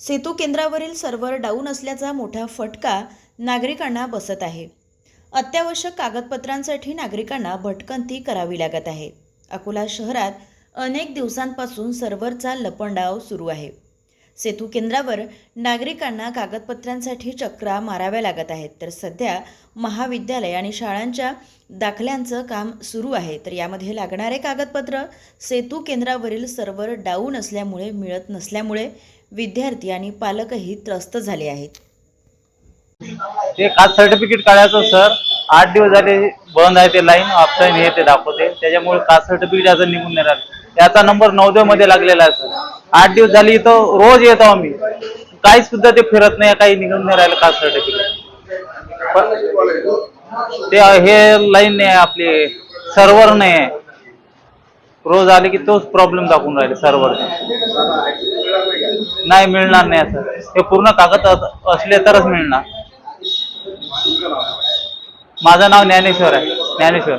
सेतू केंद्रावरील server down असल्याचा मोठा फटका नागरिकांना बसत आहे. अत्यावश्यक कागदपत्रांसाठी नागरिकांना भटकंती करावी लागत आहे. अकोला शहरात अनेक दिवसांपासून सर्व्हरचा लपंडाव सुरू आहे. सेतू केंद्रावर नागरिकांना कागदपत्रांसाठी चक्रा माराव्या लागत आहेत. तर सध्या महाविद्यालय आणि शाळांच्या दाखल्यांचं काम सुरू आहे. तर यामध्ये लागणारे कागदपत्र सेतू केंद्रावरील सर्व्हर डाऊन असल्यामुळे मिळत नसल्यामुळे विद्यार्थी आणि पालकही त्रस्त झाले आहेत. ते कास्ट सर्टिफिकेट काढायचं सर आठ दिवस झाले बंद आहे ते लाईन ऑफलाईन हे ते दाखवते. त्याच्यामुळे कास्ट सर्टिफिकेट असं निघून नाही राहिलं. त्याचा नंबर नवदे मध्ये लागलेला आहे सर आठ दिवस झाली इथं रोज येतो आम्ही. काही सुद्धा ते फिरत नाही काही निघून नाही राहिलं कास्ट सर्टिफिकेट ते हे लाईन नाही आहे आपली सर्व्हर नाही आहे. रोज आले की तोच प्रॉब्लेम दाखवून राहिले सर्व्हरचा नाही मिळणार नाही असं. हे पूर्ण कागद असले तरच मिळणार. माझं नाव ज्ञानेश्वर आहे. ज्ञानेश्वर.